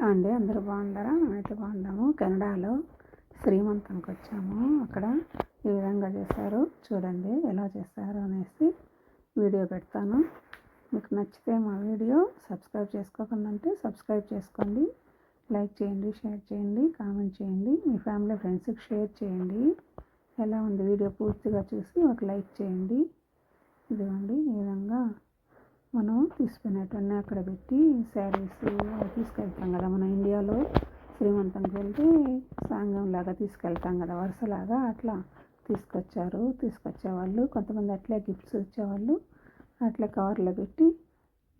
అండి అందరూ బాగుంటారా మేమైతే బాగున్నాము. కెనడాలో శ్రీమంతంకి వచ్చాము. అక్కడ ఈ విధంగా చేశారు. చూడండి ఎలా చేశారు అనేసి వీడియో పెడతాను. మీకు నచ్చితే మా వీడియో సబ్స్క్రైబ్ చేసుకోకుండా అంటే సబ్స్క్రైబ్ చేసుకోండి. లైక్ చేయండి షేర్ చేయండి కామెంట్ చేయండి. మీ ఫ్యామిలీ ఫ్రెండ్స్కి షేర్ చేయండి. ఎలా ఉంది వీడియో పూర్తిగా చూసి ఒక లైక్ చేయండి. ఇదిగోండి ఈ విధంగా మనం తీసుకునేటన్నీ అక్కడ పెట్టి శారీస్ తీసుకెళ్తాం కదా మన ఇండియాలో. శ్రీమంతంకి వెళ్తే సాంగం లాగా తీసుకెళ్తాం కదా వరుసలాగా అట్లా తీసుకొచ్చారు. తీసుకొచ్చేవాళ్ళు కొంతమంది అట్లే గిఫ్ట్స్ ఇచ్చేవాళ్ళు. అట్లే కవర్లో పెట్టి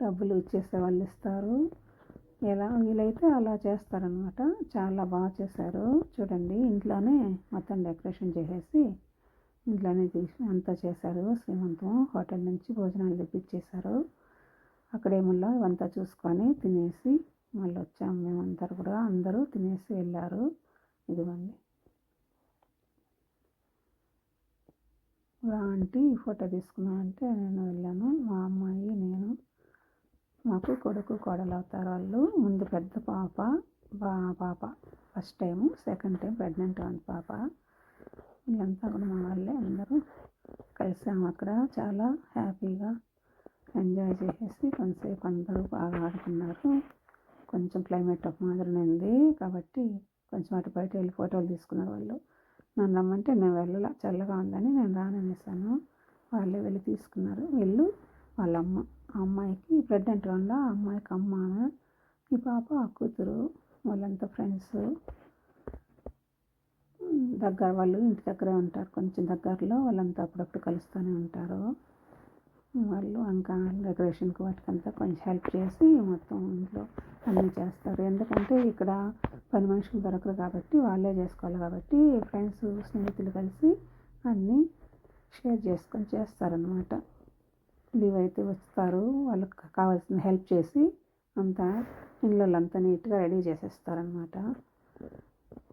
డబ్బులు ఇచ్చేసే వాళ్ళు ఇస్తారు. ఎలా? వీలైతే అలా చేస్తారనమాట. చాలా బాగా చేశారు. చూడండి ఇంట్లోనే మొత్తం డెకరేషన్ చేసేసి ఇంట్లోనే తీసి అంతా చేశారు. శ్రీమంతం హోటల్ నుంచి భోజనాలు తెప్పించేశారు. అక్కడేమల్లా ఇవంతా చూసుకొని తినేసి మళ్ళీ వచ్చాము మేమందరూ కూడా. అందరూ తినేసి వెళ్ళారు. ఇదిగోండి. ఆంటీ ఫోటో తీసుకున్నామంటే నేను వెళ్ళాను. మా అమ్మాయి నేను మాకు కొడుకు కోడలు అవుతారు వాళ్ళు. ముందు పెద్ద పాప బా పాప first time second time pregnant అని పాప. వీళ్ళంతా కూడా మా వాళ్ళే అందరూ కలిసాము అక్కడ. చాలా హ్యాపీగా ఎంజాయ్ చేసేసి కొంతసేపు అందరూ బాగా ఆడుకున్నారు. కొంచెం క్లైమేట్ ఒక మాదిరి ఉంది కాబట్టి కొంచెం అటు బయట వెళ్ళి ఫోటోలు తీసుకున్నారు వాళ్ళు. నన్ను రమ్మంటే నేను వెళ్ళాల చల్లగా ఉందని నేను రాననేసాను. వాళ్ళే వెళ్ళి తీసుకున్నారు. వీళ్ళు వాళ్ళ అమ్మ. ఆ అమ్మాయికి ప్రెగ్నెంట్ వల్ల ఆ అమ్మాయికి అమ్మ ఈ పాప ఆ కూతురు వాళ్ళంతా ఫ్రెండ్స్. దగ్గర వాళ్ళు ఇంటి దగ్గరే ఉంటారు. కొంచెం దగ్గరలో వాళ్ళంతా అప్పుడప్పుడు కలుస్తూనే ఉంటారు. వాళ్ళు ఇంకా డెకరేషన్కి వాటికంతా కొంచెం హెల్ప్ చేసి మొత్తం ఇంట్లో అన్నీ చేస్తారు. ఎందుకంటే ఇక్కడ పని మనుషులు దొరకరు కాబట్టి వాళ్ళే చేసుకోవాలి కాబట్టి ఫ్రెండ్స్ స్నేహితులు కలిసి అన్నీ షేర్ చేసుకొని చేస్తారనమాట లీవ్ అయితే వస్తారు వాళ్ళకి కావాల్సిన హెల్ప్ చేసి అంతా అంతా నీట్గా రెడీ చేసేస్తారనమాట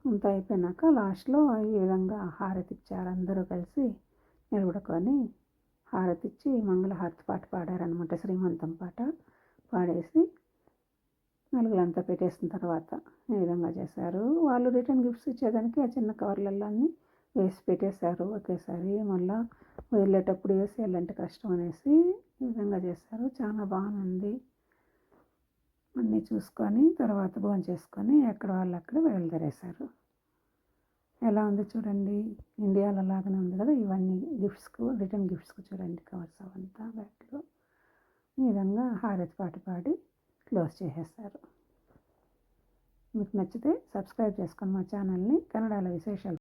అంతా అయిపోయినాక లాస్ట్లో ఈ విధంగా హారతి ఇచ్చారు. అందరూ కలిసి నిలబడుకొని హారతి ఇచ్చి మంగళహారతి పాట పాడారనమాట శ్రీమంతం పాట పాడేసి నలుగులంతా పెట్టేసిన తర్వాత ఈ విధంగా చేశారు. వాళ్ళు రిటర్న్ గిఫ్ట్స్ ఇచ్చేదానికి ఆ చిన్న కవర్లలో అన్నీ వేసి పెట్టేశారు. ఒకేసారి మళ్ళీ వదిలేటప్పుడు వేసి వెళ్ళంటే కష్టం అనేసి ఈ విధంగా చేశారు. చాలా బాగుంది. అన్నీ చూసుకొని తర్వాత భోజనం చేసుకొని ఎక్కడ వాళ్ళు అక్కడ బయలుదేరేశారు. ఎలా ఉంది చూడండి. ఇండియాలో లాగానే ఉంది కదా ఇవన్నీ గిఫ్ట్స్కు రిటర్న్ గిఫ్ట్స్కు చూడండి కవర్స్ అవంతా బ్యాగ్లో ఈ విధంగా హారతి పాట పాడి క్లోజ్ చేసేస్తారు. మీకు నచ్చితే సబ్స్క్రైబ్ చేసుకొని మా ఛానల్ని కన్నడలో విశేషాలు